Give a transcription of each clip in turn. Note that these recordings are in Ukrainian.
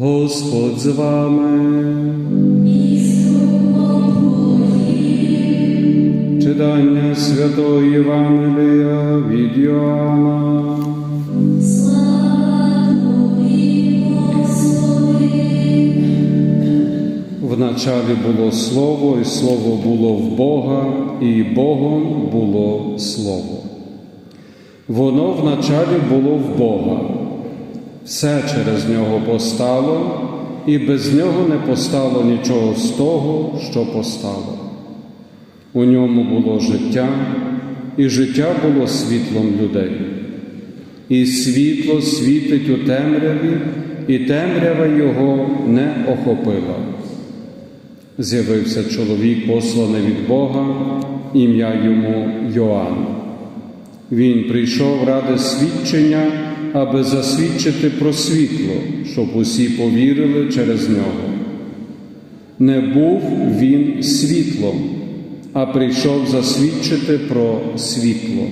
Господь з вами. Читання Святого Євангелія від Йоанна. Вначалі було Слово, і Слово було в Бога, і Богом було Слово. Воно вначалі було в Бога. Все через нього постало, і без нього не постало нічого з того, що постало. У ньому було життя, і життя було світлом людей. І світло світить у темряві, і темрява його не охопила. З'явився чоловік, посланий від Бога, ім'я йому Йоанн. Він прийшов ради свідчення, аби засвідчити про світло, щоб усі повірили через нього. Не був він світлом, а прийшов засвідчити про світло.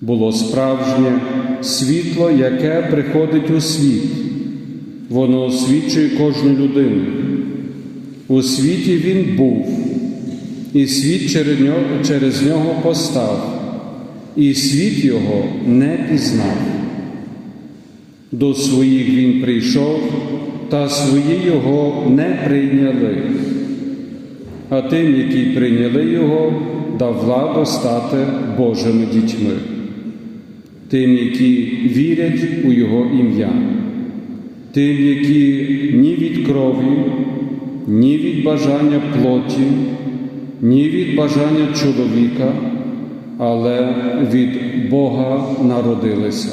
Було справжнє світло, яке приходить у світ. Воно освічує кожну людину. У світі він був, і світ через нього, постав, і світ його не пізнав. До своїх він прийшов, та свої його не прийняли. А тим, які прийняли його, дав владу стати Божими дітьми, тим, які вірять у Його ім'я, тим, які ні від крові, ні від бажання плоті, ні від бажання чоловіка, але від Бога народилися.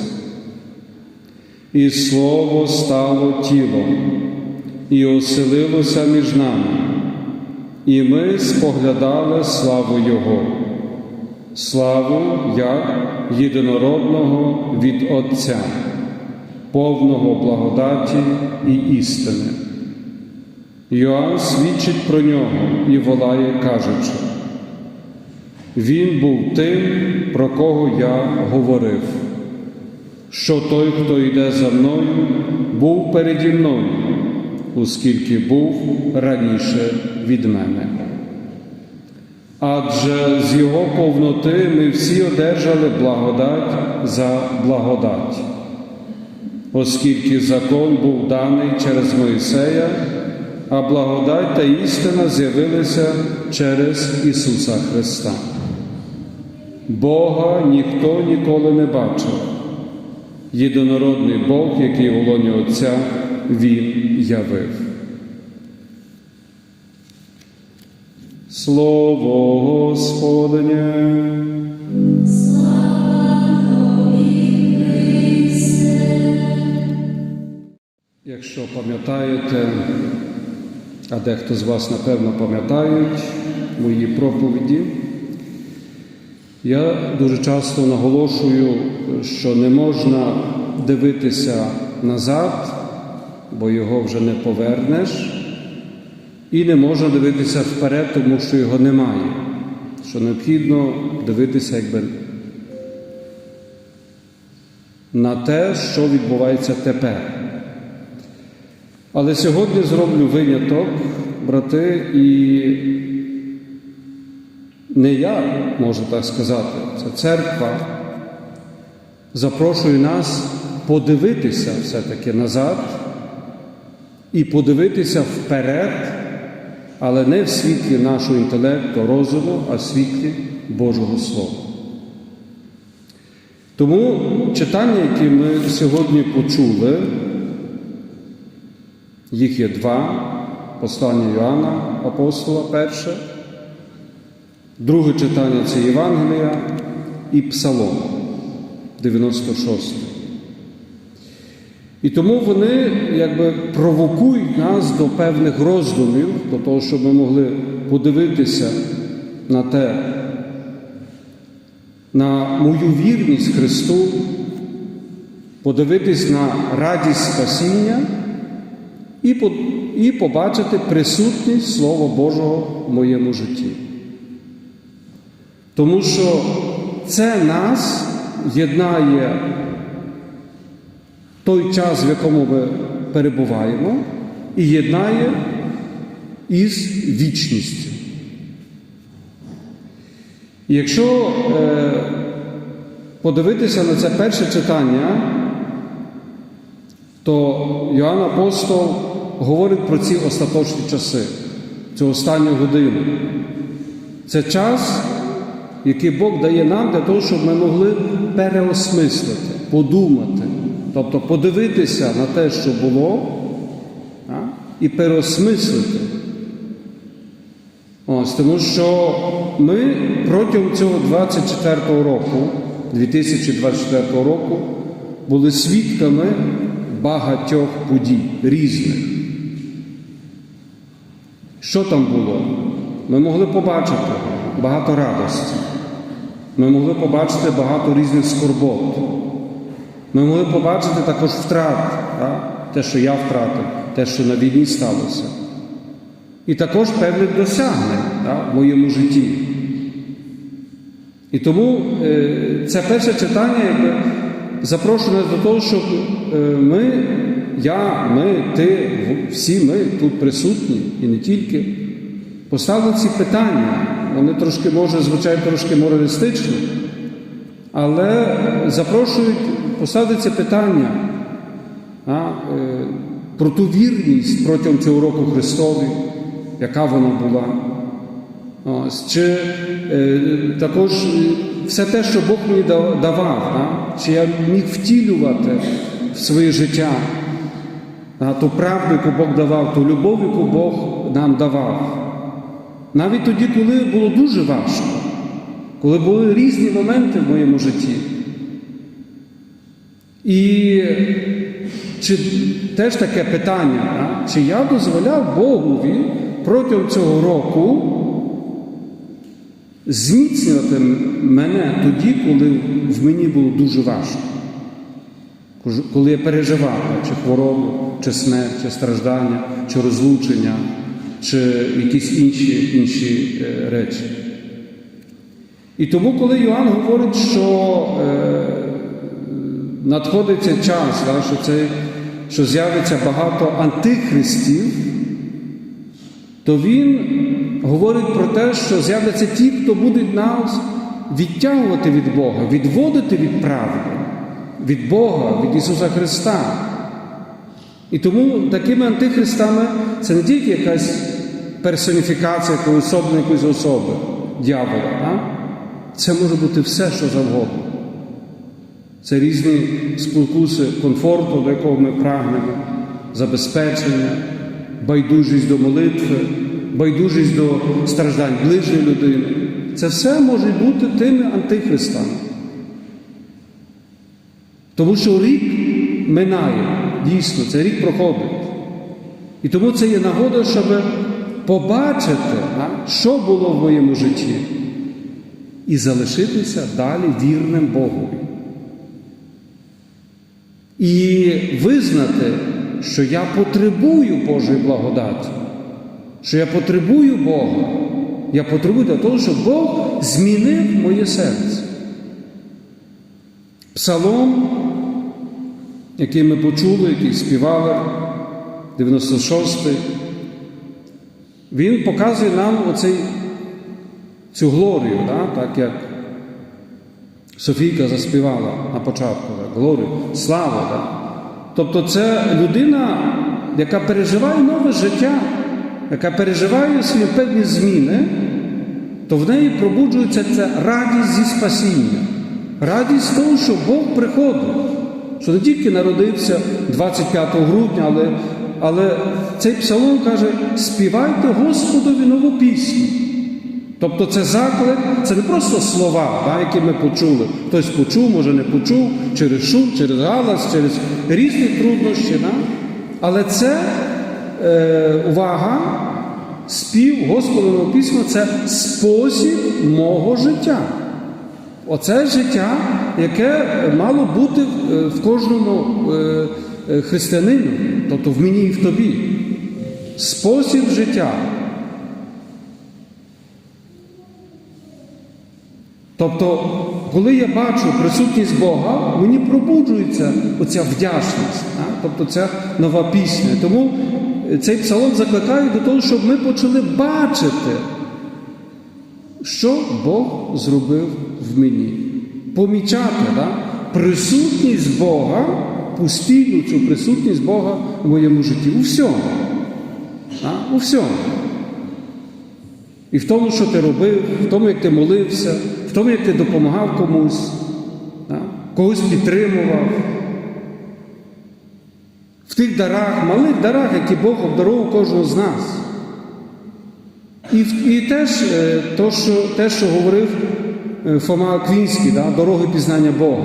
І Слово стало тілом і оселилося між нами, і ми споглядали славу Його, славу як єдинородного від Отця, повного благодаті і істини. Йоанн свідчить про нього і волає, кажучи, Він був тим, про кого я говорив, що той, хто йде за мною, був переді мною, оскільки був раніше від мене. Адже з його повноти ми всі одержали благодать за благодать, оскільки закон був даний через Моїсея, а благодать та істина з'явилися через Ісуса Христа. Бога ніхто ніколи не бачив. Єдинородний Бог, який у лоні Отця Він явив. Слово Господнє. Якщо пам'ятаєте, а дехто з вас, напевно, пам'ятають мої проповіді, я дуже часто наголошую, що не можна дивитися назад, бо його вже не повернеш, і не можна дивитися вперед, тому що його немає. Що необхідно дивитися якби на те, що відбувається тепер. Але сьогодні зроблю виняток, брати, і не я можу так сказати, це церква запрошує нас подивитися все-таки назад і подивитися вперед, але не в світлі нашого інтелекту, розуму, а в світлі Божого Слова. Тому читання, які ми сьогодні почули, їх є два. Послання Йоанна, апостола перше, друге читання це Євангелія і Псалом 96. І тому вони якби провокують нас до певних роздумів, до того, щоб ми могли подивитися на те, на мою вірність Христу, подивитись на радість спасіння і побачити присутність Слова Божого в моєму житті. Тому що це нас єднає той час, в якому ми перебуваємо, і єднає із вічністю. Якщо е, подивитися на це перше читання, то Йоанн Апостол говорить про ці остаточні часи, цю останню годину. Це час, який Бог дає нам для того, щоб ми могли переосмислити, подумати, тобто подивитися на те, що було, і переосмислити. Ось, тому що ми протягом цього 24-го року, 2024 року, були свідками багатьох подій різних. Що там було? Ми могли побачити багато радості. Ми могли побачити багато різних скорбот. Ми могли побачити також втрат, так? те, що я втратив, те, що на війні сталося. І також певних досягнень так, в моєму житті. І тому е, це перше читання якби, запрошує нас до того, щоб е, ми, я, ми, ти, всі ми тут присутні і не тільки, поставили ці питання. Вони трошки, може, звучать трошки моралістично, але запрошують поставити питання а, е, про ту вірність протягом цього року Христові, яка вона була. Ось, Чи е, також е, все те, що Бог мені давав, а? чи я міг втілювати в своє життя а, ту правду, яку Бог давав, ту любов, яку Бог нам давав. Навіть тоді, коли було дуже важко, коли були різні моменти в моєму житті. І чи теж таке питання, а? чи я дозволяв Богові протягом цього року зміцнювати мене тоді, коли в мені було дуже важко, коли я переживав чи хворобу, чи смерть, чи страждання, чи розлучення, чи якісь інші, інші е, речі. І тому, коли Йоанн говорить, що е, надходить час, що, це, що з'явиться багато антихристів, то він говорить про те, що з'являться ті, хто будуть нас відтягувати від Бога, відводити від правди, від Бога, від Ісуса Христа. І тому такими антихристами це не тільки якась персоніфікація особи, якоїсь особи, дьявола. А? Це може бути все, що завгодно. Це різні спокуси комфорту, до якого ми прагнемо, забезпечення, байдужість до молитви, байдужість до страждань ближньої людини. Це все може бути тими антихристами. Тому що рік минає, дійсно, цей рік проходить. І тому це є нагода, щоб побачити, що було в моєму житті, і залишитися далі вірним Богові. І визнати, що я потребую Божої благодаті, що я потребую Бога. Я потребую для того, щоб Бог змінив моє серце. Псалом, який ми почули, який співали, 96-й, він показує нам оцей, цю глорію, да? так як Софійка заспівала на початку так, глорію, слава. Так? Тобто це людина, яка переживає нове життя, яка переживає свої певні зміни, то в неї пробуджується ця радість зі спасіння, радість того, що Бог приходить, що не тільки народився 25 грудня, але, але цей псалом каже: співайте Господові нову пісню. Тобто це заклик, це не просто слова, да, які ми почули. Хтось почув, може не почув, через шум, через галас, через різні труднощі. Да? Але це е, увага, спів Господового письма це спосіб мого життя. Оце життя, яке мало бути в- в кожному е, е, християнину, тобто в мені і в тобі. Спосіб життя. Тобто коли я бачу присутність Бога, мені пробуджується оця вдячність, тобто ця нова пісня. Тому цей псалом закликає до того, щоб ми почали бачити, що Бог зробив в мені. Помічати да? присутність Бога, постійну цю присутність Бога в моєму житті. У всьому. А? У всьому. І в тому, що ти робив, в тому, як ти молився, в тому, як ти допомагав комусь, а? когось підтримував. В тих дарах, малих дарах, які Бог обдарував кожного з нас. І, і теж е, то, що, те, що говорив Фома Аквінський, да, дороги пізнання Бога.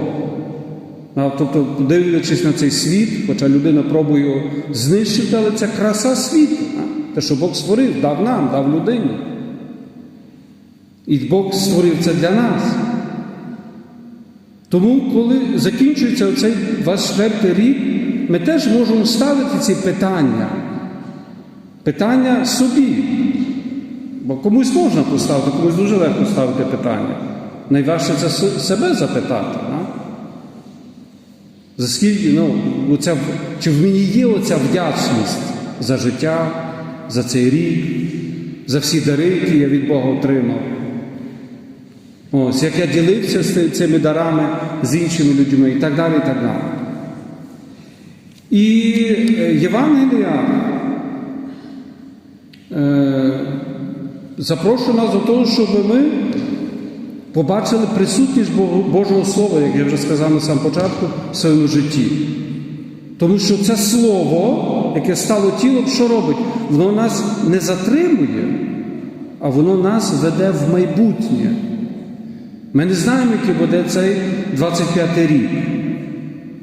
Тобто, дивлячись на цей світ, хоча людина пробує знищити, але це краса світу. Те, що Бог створив, дав нам, дав людині. І Бог створив це для нас. Тому, коли закінчується оцей 24 рік, ми теж можемо ставити ці питання. Питання собі. Бо комусь можна поставити, комусь дуже легко ставити питання. Найважче це себе запитати. А? За скільки, ну, оця, чи в мені є оця вдячність за життя, за цей рік, за всі дари, які я від Бога отримав. Ось, як я ділився з цими дарами з іншими людьми і так далі. І так далі. І е, Євангелія е, запрошує нас до того, щоб ми побачили присутність Божого Слова, як я вже сказав на самому початку, в своєму житті. Тому що це слово, яке стало тілом, що робить? Воно нас не затримує, а воно нас веде в майбутнє. Ми не знаємо, який буде цей 25-й рік.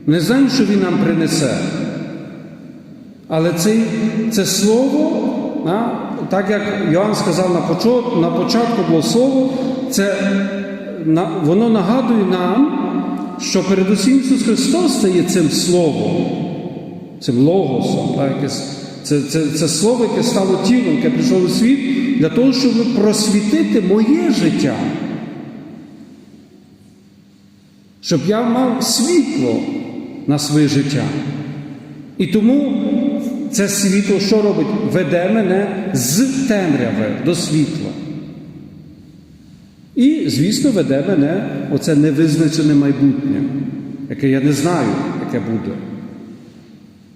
Ми не знаємо, що він нам принесе. Але цей, це слово, так як Йоанн сказав на початку, було слово, це, воно нагадує нам, що передусім Ісус Христос стає цим словом, цим логосом. Так, це, це, це слово, яке стало тілом, яке прийшло у світ для того, щоб просвітити моє життя. Щоб я мав світло на своє життя. І тому це світло, що робить? Веде мене з темряви до світла. І, звісно, веде мене оце невизначене майбутнє, яке я не знаю, яке буде.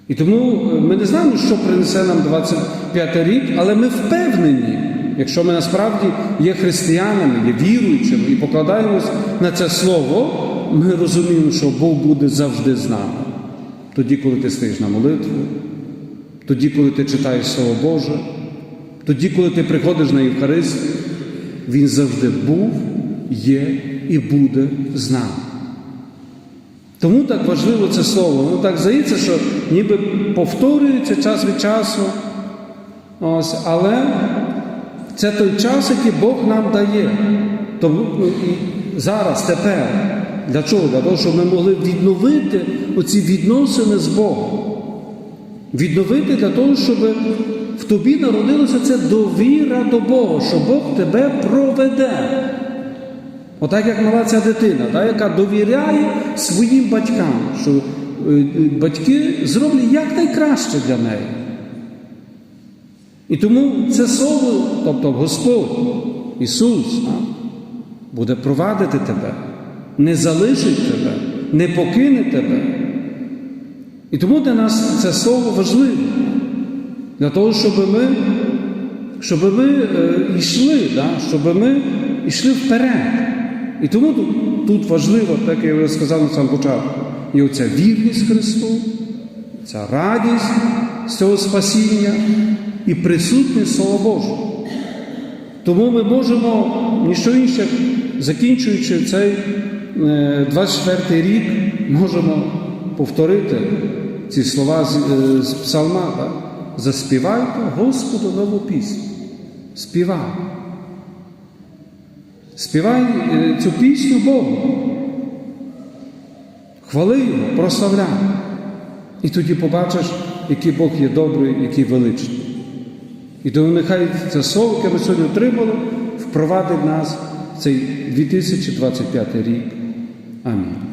І тому е, ми не знаємо, що принесе нам 25 рік, але ми впевнені, якщо ми насправді є християнами, є віруючими і покладаємось на це слово, ми розуміємо, що Бог буде завжди з нами. Тоді, коли ти стоїш на молитву, тоді, коли ти читаєш Слово Боже, тоді, коли ти приходиш на Євхаристію, Він завжди був, є і буде з нами. Тому так важливо це слово. Ну так здається, що ніби повторюється час від часу. Ось, але це той час, який Бог нам дає. Тому ну, і зараз, тепер. Для чого? Для того, щоб ми могли відновити оці відносини з Богом. Відновити для того, щоб тобі народилася ця довіра до Бога, що Бог тебе проведе. Отак, як мала ця дитина, та, яка довіряє своїм батькам, що е, батьки зроблять якнайкраще для неї. І тому це слово, тобто Господь, Ісус, буде провадити тебе, не залишить тебе, не покине тебе. І тому для нас це слово важливе, для того, щоб ми, щоб ми е, йшли, да, щоб ми йшли вперед. І тому тут, тут важливо, так як я вже сказав на самому початку, і оця вірність Христу, ця радість з цього спасіння і присутність Слова Божого. Тому ми можемо ніщо інше, закінчуючи цей е, 24 рік, можемо повторити ці слова з, е, з псалма. Так? Заспівайте Господу нову пісню. Співай. Співай е, цю пісню Богу. Хвали Його, прославляй. І тоді побачиш, який Бог є добрий, який величний. І тому нехай це слово, яке ми сьогодні отримали, впровадить нас цей 2025 рік. Амінь.